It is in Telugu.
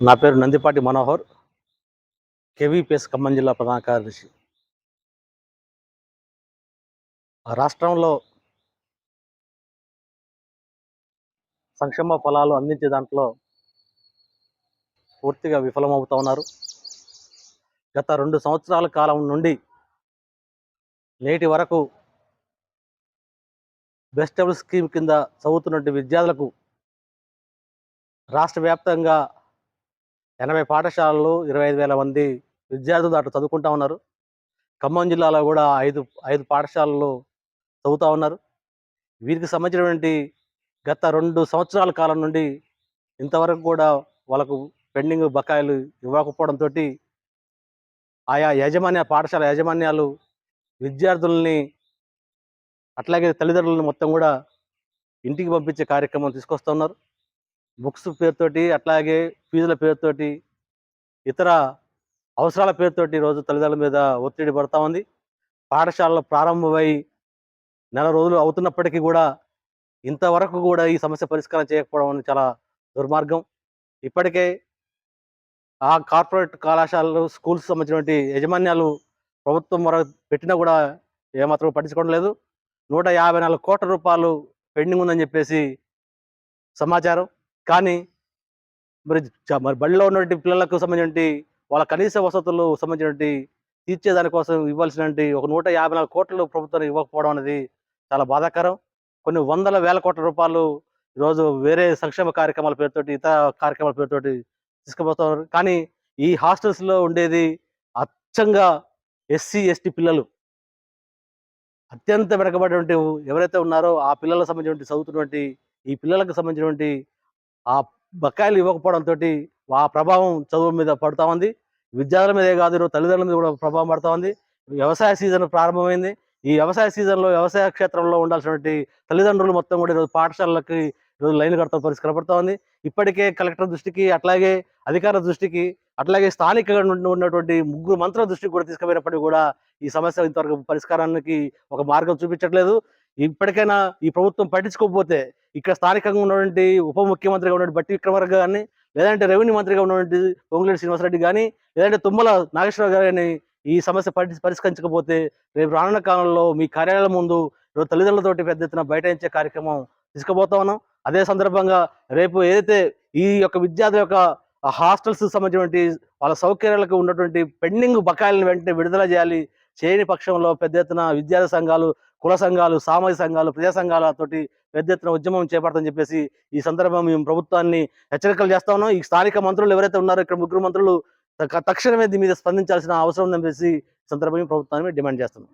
నా పేరు నందిపాటి మనోహర్. కేవీపీఎస్ ఖమ్మం జిల్లా ప్రధాన కార్యదర్శి. రాష్ట్రంలో సంక్షేమ ఫలాలు అందించే దాంట్లో పూర్తిగా విఫలమవుతూ ఉన్నారు. గత రెండు సంవత్సరాల కాలం నుండి నేటి వరకు బెస్టబుల్ స్కీమ్ కింద చదువుతున్నటువంటి విద్యార్థులకు రాష్ట్ర వ్యాప్తంగా ఎనభై పాఠశాలలు ఇరవై ఐదు వేల మంది విద్యార్థులు దాంట్లో చదువుకుంటా ఉన్నారు. ఖమ్మం జిల్లాలో కూడా ఐదు ఐదు పాఠశాలలు చదువుతూ ఉన్నారు. వీరికి సంబంధించినటువంటి గత రెండు సంవత్సరాల కాలం నుండి ఇంతవరకు కూడా వాళ్ళకు పెండింగ్ బకాయిలు ఇవ్వకపోవడంతో ఆయా యాజమాన్య పాఠశాల యాజమాన్యాలు విద్యార్థుల్ని అట్లాగే తల్లిదండ్రులను మొత్తం కూడా ఇంటికి పంపించే కార్యక్రమం తీసుకొస్తున్నారు బుక్స్ పేరుతోటి అట్లాగే ఫీజుల పేరుతోటి ఇతర అవసరాల పేరుతోటి రోజు తల్లిదండ్రుల మీద ఒత్తిడి పడతా ఉంది. పాఠశాలలు ప్రారంభమై నెల రోజులు అవుతున్నప్పటికీ కూడా ఇంతవరకు కూడా ఈ సమస్య పరిష్కారం చేయకపోవడం అనేది చాలా దుర్మార్గం. ఇప్పటికే ఆ కార్పొరేట్ కళాశాలలు స్కూల్స్ సంబంధించినటువంటి యాజమాన్యాలు ప్రభుత్వం మరో పెట్టినా కూడా ఏమాత్రం పట్టించుకోవడం లేదు. నూట యాభై నాలుగు కోట్ల రూపాయలు పెండింగ్ ఉందని చెప్పేసి సమాచారం. కానీ మరి మరి బడిలో ఉన్నటువంటి పిల్లలకు సంబంధించి వాళ్ళ కనీస వసతులు సంబంధించినటువంటి తీర్చే దానికోసం ఇవ్వాల్సినటువంటి ఒక నూట యాభై నాలుగు కోట్లు ప్రభుత్వం ఇవ్వకపోవడం అనేది చాలా బాధాకరం. కొన్ని వందల వేల కోట్ల రూపాయలు ఈరోజు వేరే సంక్షేమ కార్యక్రమాల పేరుతోటి ఇతర కార్యక్రమాల పేరుతోటి తీసుకుపోతున్నారు. కానీ ఈ హాస్టల్స్లో ఉండేది అచ్చంగా ఎస్సీ ఎస్టీ పిల్లలు. అత్యంత వెనకబడినటువంటి ఎవరైతే ఉన్నారో ఆ పిల్లలకు సంబంధించినటువంటి చదువుతున్నటువంటి ఈ పిల్లలకు సంబంధించినటువంటి ఆ బకాయిలు ఇవ్వకపోవడంతో ఆ ప్రభావం చదువు మీద పడుతూ ఉంది. విద్యార్థుల మీదే కాదు ఈరోజు తల్లిదండ్రుల మీద కూడా ప్రభావం పడుతూ ఉంది. వ్యవసాయ సీజన్ ప్రారంభమైంది. ఈ వ్యవసాయ సీజన్లో వ్యవసాయ క్షేత్రంలో ఉండాల్సినటువంటి తల్లిదండ్రులు మొత్తం కూడా ఈరోజు పాఠశాలలకి ఈరోజు లైన్ కడతాం పరిస్థితి కనపడుతూ ఉంది. ఇప్పటికే కలెక్టర్ దృష్టికి అట్లాగే అధికారుల దృష్టికి అట్లాగే స్థానికంగా ఉన్నటువంటి ముగ్గురు మంత్రుల దృష్టికి కూడా తీసుకుపోయినప్పటికీ కూడా ఈ సమస్య ఇంతవరకు పరిష్కారానికి ఒక మార్గం చూపించట్లేదు. ఇప్పటికైనా ఈ ప్రభుత్వం పట్టించుకోకపోతే ఇక్కడ స్థానికంగా ఉన్నటువంటి ఉప ముఖ్యమంత్రిగా ఉన్నటువంటి బట్టి విక్రమార్క గారిని లేదంటే రెవెన్యూ మంత్రిగా ఉన్నటువంటి పొంగులేటి శ్రీనివాసరెడ్డి కానీ లేదంటే తుమ్మల నాగేశ్వరరావు గారిని ఈ సమస్య పరి పరిష్కరించకపోతే రేపు రానున్న కాలంలో మీ కార్యాలయం ముందు ఈరోజు తల్లిదండ్రులతోటి పెద్ద ఎత్తున బయటించే కార్యక్రమం తీసుకుపోతా ఉన్నాం. అదే సందర్భంగా రేపు ఏదైతే ఈ యొక్క విద్యార్థి యొక్క హాస్టల్స్ సంబంధించినటువంటి వాళ్ళ సౌకర్యాలకు ఉన్నటువంటి పెండింగ్ బకాయిలను వెంటనే విడుదల చేయాలి చేయని పక్షంలో పెద్ద ఎత్తున విద్యార్థి సంఘాలు కుల సంఘాలు సామాజిక సంఘాలు ప్రజా సంఘాలతోటి పెద్ద ఎత్తున ఉద్యమం చేపడతామని చెప్పేసి ఈ సందర్భంగా మేము ప్రభుత్వాన్ని హెచ్చరికలు చేస్తా ఉన్నాం. ఈ స్థానిక మంత్రులు ఎవరైతే ఉన్నారో ఇక్కడ ముగ్గురు మంత్రులు తక్షణమే దీని మీద స్పందించాల్సిన అవసరం ఉందని చెప్పేసి సందర్భంగా ప్రభుత్వాన్ని డిమాండ్ చేస్తున్నాం.